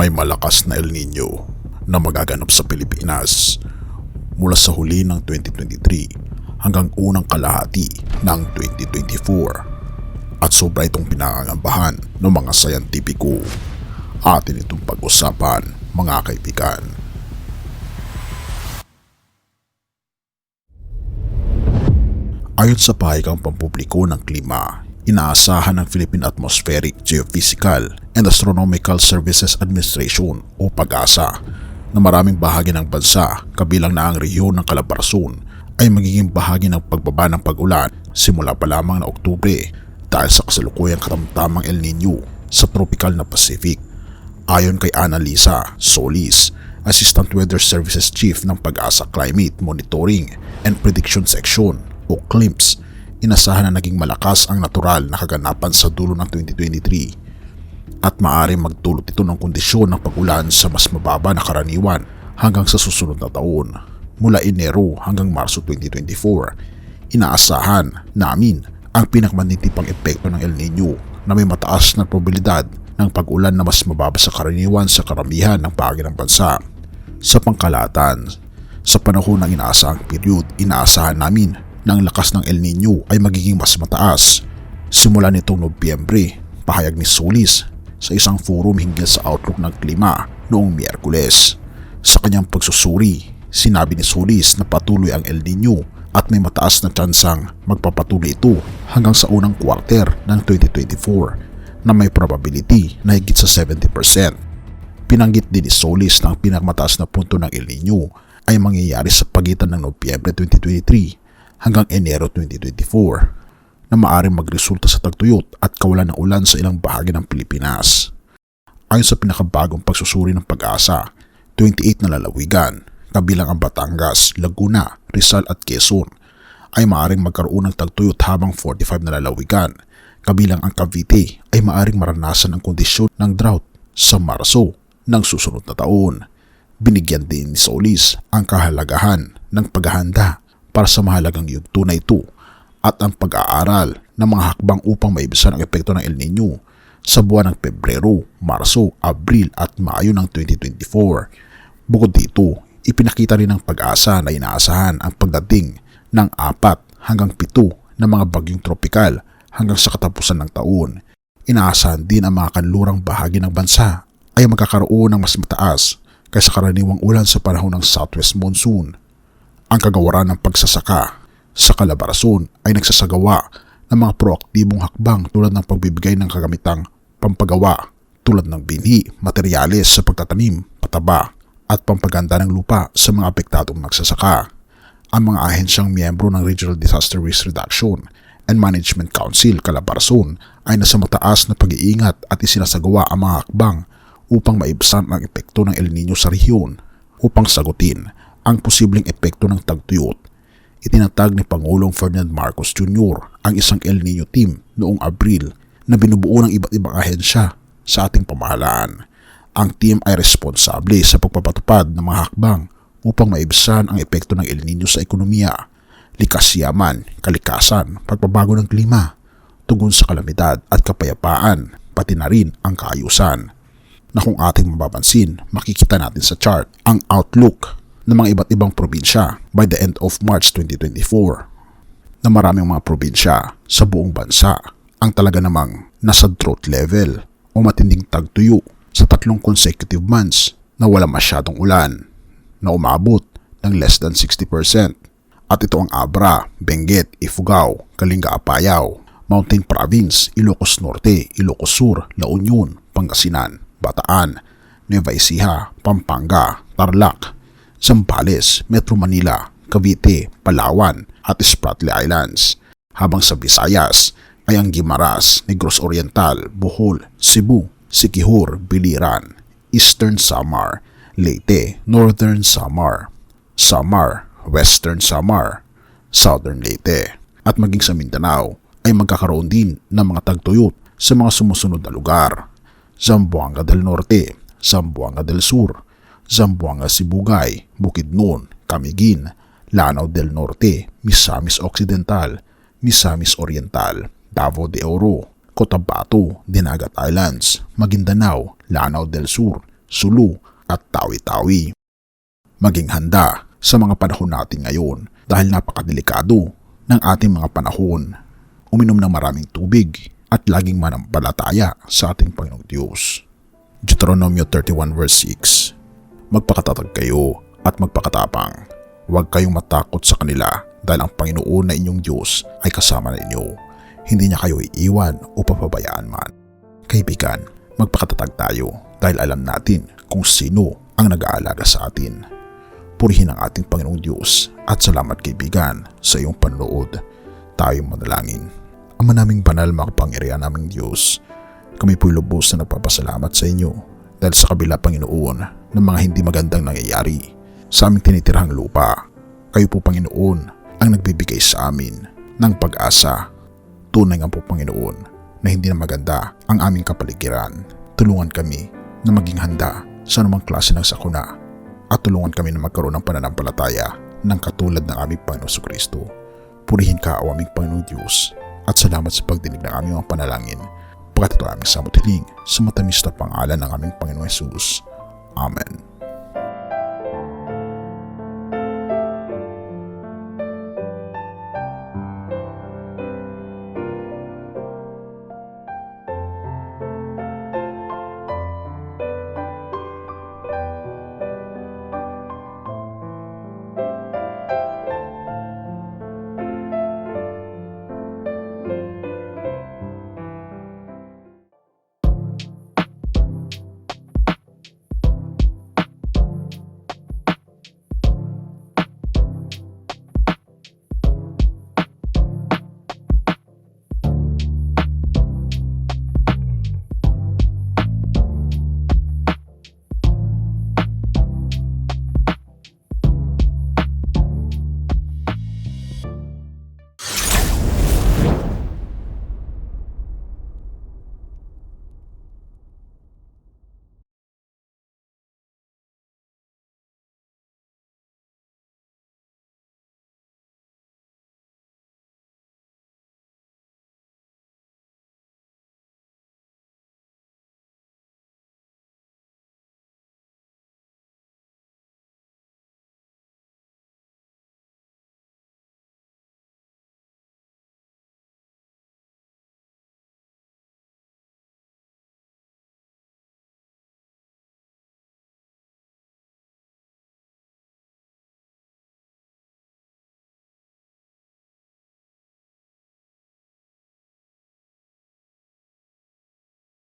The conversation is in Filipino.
may malakas na El Nino na magaganap sa Pilipinas mula sa huli ng 2023 hanggang unang kalahati ng 2024 at sobra itong pinangangambahan ng mga sayantipiko. Atin itong pag-usapan mga kaibigan. Ayon sa pahayag pampubliko ng klima, inaasahan ng Philippine Atmospheric, Geophysical and Astronomical Services Administration o PAGASA na maraming bahagi ng bansa kabilang na ang rehiyon ng Calabarzon ay magiging bahagi ng pagbaba ng pag-ulan simula pa lamang na Oktubre dahil sa kasalukuyang katamtamang El Nino sa tropical na Pacific. Ayon kay Annalisa Solis, Assistant Weather Services Chief ng Pag-asa Climate Monitoring and Prediction Section o CLIMS, inasahan na naging malakas ang natural na kaganapan sa dulo ng 2023 at maaari magdulot ito ng kondisyon ng pag-ulan sa mas mababa na karaniwan hanggang sa susunod na taon. Mula Enero hanggang Marso 2024, inaasahan namin ang pinakamanitipang epekto ng El Nino na may mataas na probabilidad ng pag-ulan na mas mababa sa karaniwan sa karamihan ng bahagi ng bansa. Sa pangkalatan, sa panahon ng inaasahang period, inaasahan namin ang lakas ng El Nino ay magiging mas mataas. Simula nitong Nobyembre, pahayag ni Solis sa isang forum hinggil sa outlook ng klima noong Miyerkules. Sa kanyang pagsusuri, sinabi ni Solis na patuloy ang El Nino at may mataas na tsansang magpapatuloy ito hanggang sa unang quarter ng 2024 na may probability na higit sa 70%. Pinanggit din ni Solis na ang pinakmataas na punto ng El Nino ay mangyayari sa pagitan ng Nobyembre 2023 hanggang Enero 2024 na maaring magresulta sa tagtuyot at kawalan ng ulan sa ilang bahagi ng Pilipinas. Ayon sa pinakabagong pagsusuri ng pag-asa, 28 na lalawigan, kabilang ang Batangas, Laguna, Rizal at Quezon, ay maaring magkaroon ng tagtuyot habang 45 na lalawigan, kabilang ang Cavite ay maaring maranasan ang kondisyon ng drought sa Marso ng susunod na taon. Binigyan din ni Solis ang kahalagahan ng paghahanda para sa mahalagang yugto na ito at ang pag-aaral ng mga hakbang upang maibisan ang epekto ng El Nino sa buwan ng Pebrero, Marso, Abril at Mayo ng 2024. Bukod dito, ipinakita rin ng pag-asa na inaasahan ang pagdating ng apat hanggang pito na mga bagyong tropikal hanggang sa katapusan ng taon. Inaasahan din ang mga kanlurang bahagi ng bansa ay magkakaroon ng mas mataas kaysa karaniwang ulan sa panahon ng southwest monsoon ang kagawaran ng pagsasaka sa Calabarzon ay nagsasagawa ng mga proaktibong hakbang tulad ng pagbibigay ng kagamitang pampagawa tulad ng binhi, materyales sa pagtatanim, pataba at pampaganda ng lupa sa mga apektadong nagsasaka. Ang mga ahensyang miyembro ng Regional Disaster Risk Reduction and Management Council Calabarzon ay nasa mataas na pag-iingat at isinasagawa ang mga hakbang upang maibsan ang epekto ng El Nino sa rehiyon upang sagutin ang posibleng epekto ng tagtuyot. Itinatag ni Pangulong Ferdinand Marcos Jr. ang isang El Nino team noong Abril na binubuo ng iba't ibang ahensya sa ating pamahalaan. Ang team ay responsable sa pagpapatupad ng mga hakbang upang maibsan ang epekto ng El Nino sa ekonomiya, likas yaman, kalikasan, pagbabago ng klima, tugon sa kalamidad at kapayapaan, pati na rin ang kaayusan. Na kung ating mababansin, makikita natin sa chart ang outlook ng mga iba't ibang probinsya by the end of March 2024 na maraming mga probinsya sa buong bansa ang talaga namang nasa drought level o matinding tagtuyo sa tatlong consecutive months na wala masyadong ulan na umabot ng less than 60%. At ito ang Abra, Benguet, Ifugao, Kalinga Apayao, Mountain Province, Ilocos Norte, Ilocos Sur, La Union, Pangasinan, Bataan, Nueva Ecija, Pampanga, Tarlac, Zambales, Metro Manila, Cavite, Palawan at Spratly Islands. Habang sa Visayas ay ang Gimaras, Negros Oriental, Bohol, Cebu, Sikihor, Biliran, Eastern Samar, Leyte, Northern Samar, Samar, Western Samar, Southern Leyte at maging sa Mindanao ay magkakaroon din ng mga tagtuyot sa mga sumusunod na lugar. Zamboanga del Norte, Zamboanga del Sur, Zamboanga Sibugay, Bukidnon, Camiguin, Lanao del Norte, Misamis Occidental, Misamis Oriental, Davao de Oro, Cotabato, Dinagat Islands, Maguindanao, Lanao del Sur, sulu at tawi-tawi. Maging handa sa mga panahon natin ngayon dahil napakadelikado ng ating mga panahon. Uminom ng maraming tubig at laging manampalataya sa ating Panginoong Diyos. Deuteronomio 31 verse 6 Magpakatatag kayo at magpakatapang. Huwag kayong matakot sa kanila dahil ang Panginoon na inyong Diyos ay kasama na inyo. Hindi niya kayo iiwan o papabayaan man. Kaibigan, magpakatatag tayo dahil alam natin kung sino ang nag-aalaga sa atin. Purihin ang ating Panginoong Diyos at salamat kaibigan sa iyong panonood. Tayo manalangin. Ama naming banal makapangyarihan naming Diyos, kami po'y lubos na nagpapasalamat sa inyo dahil sa kabila Panginoon ng mga hindi magandang nangyayari sa aming tinitirhang lupa. Kayo po Panginoon ang nagbibigay sa amin ng pag-asa. Tunay nga po Panginoon na hindi na maganda ang aming kapaligiran. Tulungan kami na maging handa sa anumang klase ng sakuna at tulungan kami na magkaroon ng pananampalataya ng katulad ng aming Panginoon Kristo. Purihin ka o aming Panginoon Diyos at salamat sa pagdinig ng aming mga panalangin pagkat ito aming samot hiling sa matamis na pangalan ng aming Panginoon Jesus. Amen.